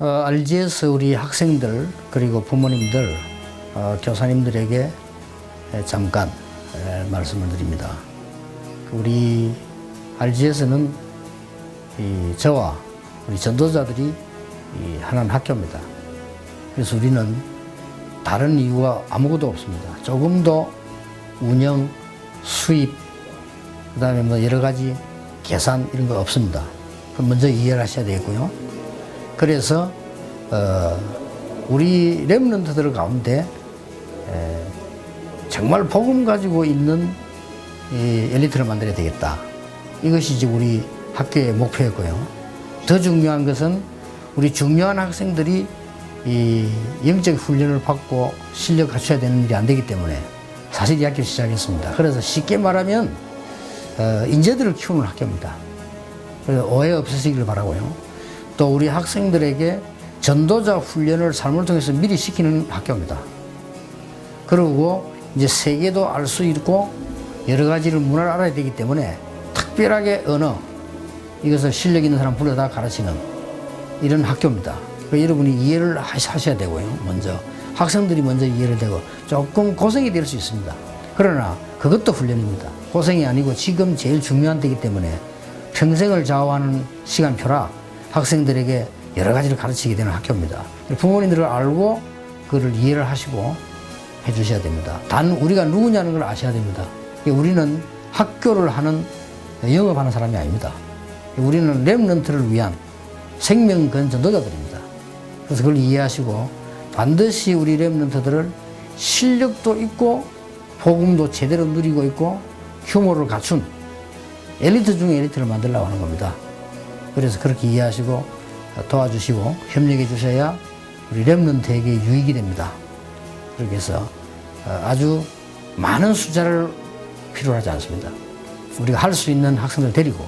어, RGS 우리 학생들 그리고 부모님들 어, 교사님들에게 에, 잠깐 에, 말씀을 드립니다. 우리 RGS는 이 저와 우리 전도자들이 이 하나는 학교입니다. 그래서 우리는 다른 이유가 아무것도 없습니다. 조금도 운영, 수입, 그 다음에 뭐 여러 가지 계산 이런 거 없습니다. 그럼 먼저 이해를 하셔야 되고요. 그래서, 어, 우리 랩런트들 가운데 에, 정말 복음 가지고 있는 이 엘리트를 만들어야 되겠다. 이것이 이제 우리 학교의 목표였고요. 더 중요한 것은 우리 중요한 학생들이 이 영적 훈련을 받고 실력 갖춰야 되는 일이 안 되기 때문에 사실 이 학교 시작했습니다. 그래서 쉽게 말하면 어, 인재들을 키우는 학교입니다. 그래서 오해 없으시기를 바라고요. 또 우리 학생들에게 전도자 훈련을 삶을 통해서 미리 시키는 학교입니다. 그리고 이제 세계도 알 수 있고 여러 가지를 문화를 알아야 되기 때문에 특별하게 언어 이것을 실력 있는 사람 불러다 가르치는 이런 학교입니다. 그 여러분이 이해를 하셔야 되고요. 먼저 학생들이 먼저 이해를 되고 조금 고생이 될 수 있습니다. 그러나 그것도 훈련입니다. 고생이 아니고 지금 제일 중요한 때이기 때문에 평생을 좌우하는 시간표라 학생들에게 여러 가지를 가르치게 되는 학교입니다. 부모님들을 알고 그를 이해를 하시고 해주셔야 됩니다. 단 우리가 누구냐는 걸 아셔야 됩니다. 우리는 학교를 하는 영업하는 사람이 아닙니다. 우리는 랩런트를 위한 생명 건 전도자들입니다. 그래서 그걸 이해하시고 반드시 우리 랩런트들을 실력도 있고 복음도 제대로 누리고 있고 휴머를 갖춘 엘리트 중에 엘리트를 만들려고 하는 겁니다. 그래서 그렇게 이해하시고 도와주시고 협력해 주셔야 우리 랩런트에게 유익이 됩니다. 그렇게 해서 어, 아주 많은 숫자를 필요로 하지 않습니다. 우리가 할 수 있는 학생들 데리고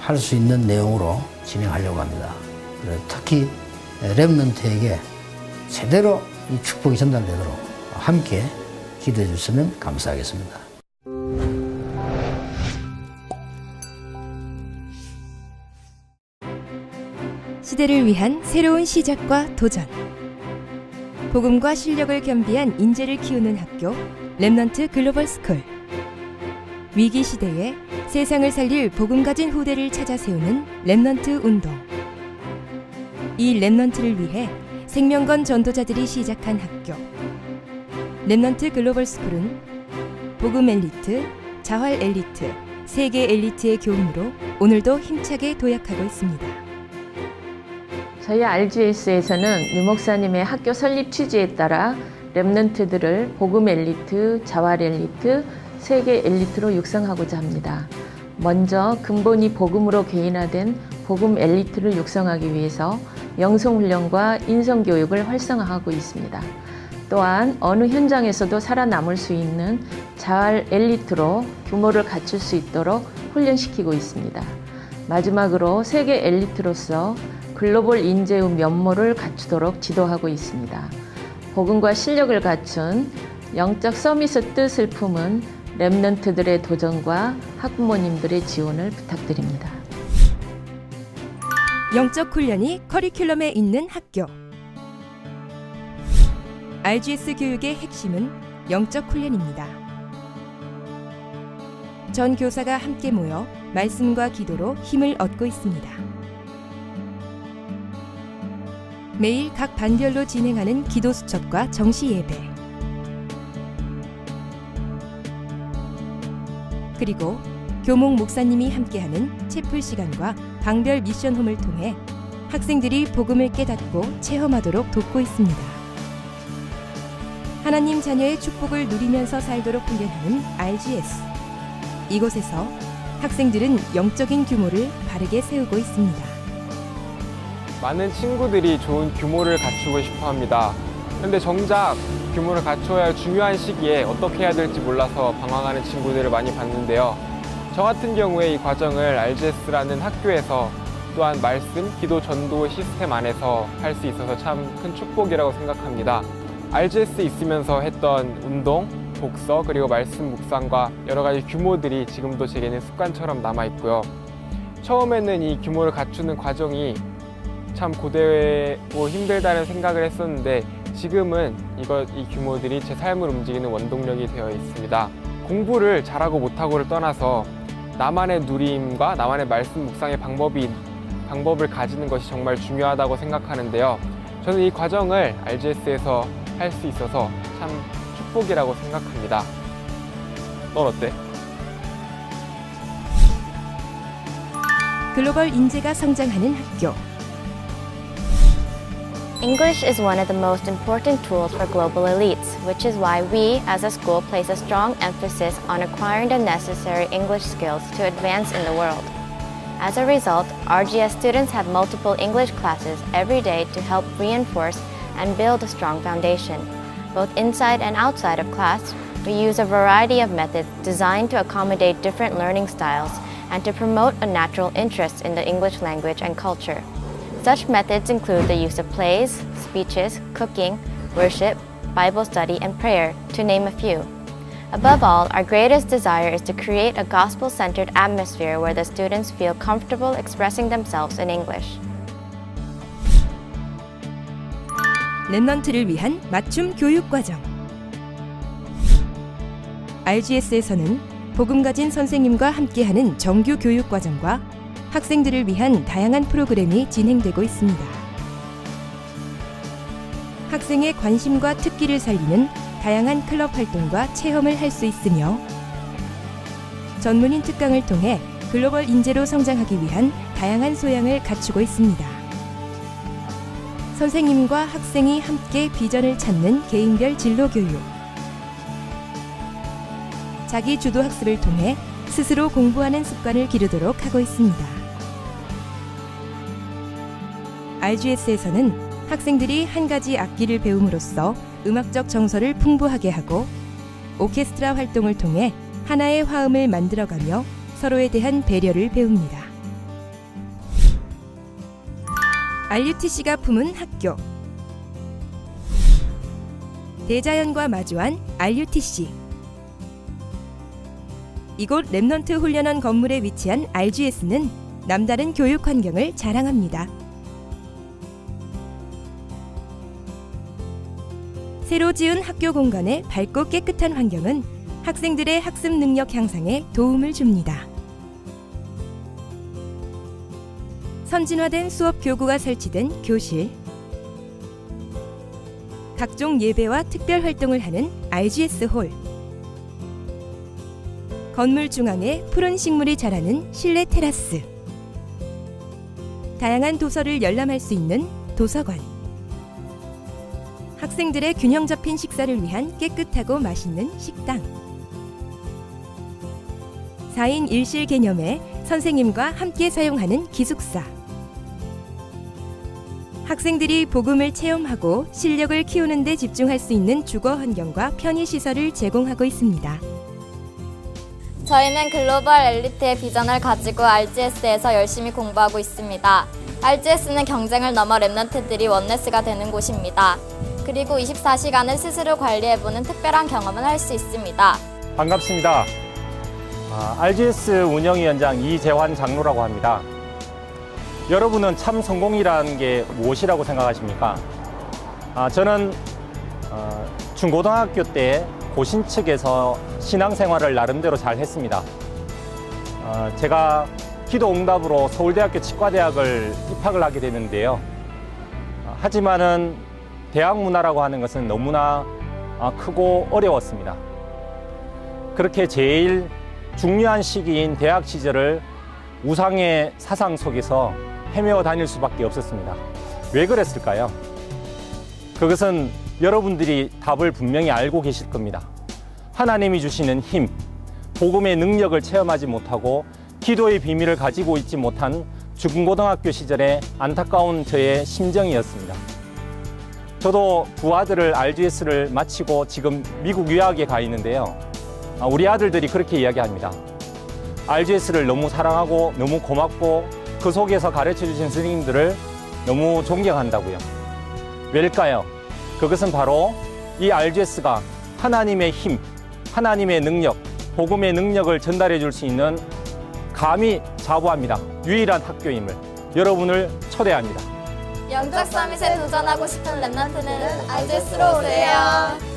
할 수 있는 내용으로 진행하려고 합니다. 특히 랩런트에게 제대로 이 축복이 전달되도록 함께 기도해 주시면 감사하겠습니다. 시대를 위한 새로운 시작과 도전. 복음과 실력을 겸비한 인재를 키우는 학교 랩넌트 글로벌 스쿨. 위기 시대에 세상을 살릴 복음 가진 후대를 찾아 세우는 랩넌트 운동. 이 랩넌트를 위해 생명건 전도자들이 시작한 학교. 랩넌트 글로벌 스쿨은 복음 엘리트, 자활 엘리트, 세계 엘리트의 교훈으로 오늘도 힘차게 도약하고 있습니다. 저희 RGS에서는 유 목사님의 학교 설립 취지에 따라 랩런트들을 복음 엘리트, 자활 엘리트, 세계 엘리트로 육성하고자 합니다. 먼저 근본이 복음으로 개인화된 복음 엘리트를 육성하기 위해서 영성훈련과 인성교육을 활성화하고 있습니다. 또한 어느 현장에서도 살아남을 수 있는 자활 엘리트로 규모를 갖출 수 있도록 훈련시키고 있습니다. 마지막으로 세계 엘리트로서 글로벌 인재의 면모를 갖추도록 지도하고 있습니다. 복음과 실력을 갖춘 영적 서밋의 뜻을 품은 랩런트들의 도전과 학부모님들의 지원을 부탁드립니다. 영적 훈련이 커리큘럼에 있는 학교. RGS 교육의 핵심은 영적 훈련입니다. 전 교사가 함께 모여 말씀과 기도로 힘을 얻고 있습니다. 매일 각 반별로 진행하는 기도 수첩과 정시 예배. 그리고 교목 목사님이 함께하는 채플 시간과 방별 미션 홈을 통해 학생들이 복음을 깨닫고 체험하도록 돕고 있습니다. 하나님 자녀의 축복을 누리면서 살도록 훈련하는 RGS. 이곳에서 학생들은 영적인 규모를 바르게 세우고 있습니다. 많은 친구들이 좋은 규모를 갖추고 싶어 합니다. 그런데 정작 규모를 갖춰야 할 중요한 시기에 어떻게 해야 될지 몰라서 방황하는 친구들을 많이 봤는데요. 저 같은 경우에 이 과정을 RGS라는 학교에서 또한 말씀, 기도 전도 시스템 안에서 할 수 있어서 참 큰 축복이라고 생각합니다. RGS 있으면서 했던 운동, 독서, 그리고 말씀 묵상과 여러 가지 규모들이 지금도 제게는 습관처럼 남아 있고요. 처음에는 이 규모를 갖추는 과정이 참 고되고 힘들다는 생각을 했었는데 지금은 이것 이 규모들이 제 삶을 움직이는 원동력이 되어 있습니다. 공부를 잘하고 못하고를 떠나서 나만의 누림과 나만의 말씀 묵상의 방법이 방법을 가지는 것이 정말 중요하다고 생각하는데요. 저는 이 과정을 RGS에서 할 수 있어서 참 축복이라고 생각합니다. 넌 어때? 글로벌 인재가 성장하는 학교. English is one of the most important tools for global elites, which is why we, as a school, place a strong emphasis on acquiring the necessary English skills to advance in the world. As a result, RGS students have multiple English classes every day to help reinforce and build a strong foundation. Both inside and outside of class, we use a variety of methods designed to accommodate different learning styles and to promote a natural interest in the English language and culture. Such methods include the use of plays, speeches, cooking, worship, Bible study, and prayer, to name a few. Above all, our greatest desire is to create a gospel centered atmosphere where the students feel comfortable expressing themselves in English. 랩넌트를 위한 맞춤 교육 과정. RGS에서는 복음 가진 선생님과 함께하는 정규 교육 과정과 학생들을 위한 다양한 프로그램이 진행되고 있습니다. 학생의 관심과 특기를 살리는 다양한 클럽 활동과 체험을 할 수 있으며 전문인 특강을 통해 글로벌 인재로 성장하기 위한 다양한 소양을 갖추고 있습니다. 선생님과 학생이 함께 비전을 찾는 개인별 진로 교육. 자기 주도 학습을 통해 스스로 공부하는 습관을 기르도록 하고 있습니다. RGS에서는 학생들이 한 가지 악기를 배움으로써 음악적 정서를 풍부하게 하고 오케스트라 활동을 통해 하나의 화음을 만들어가며 서로에 대한 배려를 배웁니다. RUTC가 품은 학교 대자연과 마주한 RUTC 이곳 랩넌트 훈련원 건물에 위치한 RGS는 남다른 교육 환경을 자랑합니다. 새로 지은 학교 공간의 밝고 깨끗한 환경은 학생들의 학습 능력 향상에 도움을 줍니다. 선진화된 수업 교구가 설치된 교실, 각종 예배와 특별 활동을 하는 RGS 홀, 건물 중앙에 푸른 식물이 자라는 실내 테라스, 다양한 도서를 열람할 수 있는 도서관, 학생들의 균형 잡힌 식사를 위한 깨끗하고 맛있는 식당, 4인 1실 개념의 선생님과 함께 사용하는 기숙사, 학생들이 복음을 체험하고 실력을 키우는 데 집중할 수 있는 주거 환경과 편의 시설을 제공하고 있습니다. 저희는 글로벌 엘리트의 비전을 가지고 RGS에서 열심히 공부하고 있습니다. RGS는 경쟁을 넘어 랩런트들이 원네스가 되는 곳입니다. 그리고 24시간을 스스로 관리해보는 특별한 경험을 할 수 있습니다. 반갑습니다. 아, RGS 운영위원장 이재환 장로라고 합니다. 여러분은 참 성공이라는 게 무엇이라고 생각하십니까? 아, 저는 어, 중고등학교 때 고신 측에서 신앙생활을 나름대로 잘 했습니다. 어, 제가 기도 응답으로 서울대학교 치과대학을 입학을 하게 되는데요. 어, 하지만은 대학 문화라고 하는 것은 너무나 아, 크고 어려웠습니다. 그렇게 제일 중요한 시기인 대학 시절을 우상의 사상 속에서 헤매어 다닐 수밖에 없었습니다. 왜 그랬을까요? 그것은 여러분들이 답을 분명히 알고 계실 겁니다. 하나님이 주시는 힘, 복음의 능력을 체험하지 못하고 기도의 비밀을 가지고 있지 못한 중고등학교 시절의 안타까운 저의 심정이었습니다. 저도 두 아들을 RGS를 마치고 지금 미국 유학에 가 있는데요. 아, 우리 아들들이 그렇게 이야기합니다. RGS를 너무 사랑하고 너무 고맙고 그 속에서 가르쳐 주신 스님들을 너무 존경한다고요. 왜일까요? 그것은 바로 이 RGS가 하나님의 힘, 하나님의 능력, 복음의 능력을 전달해 줄 수 있는 감히 자부합니다. 유일한 학교임을 여러분을 초대합니다. 영적 서밋에 도전하고 싶은 랩런트는 RGS로 오세요.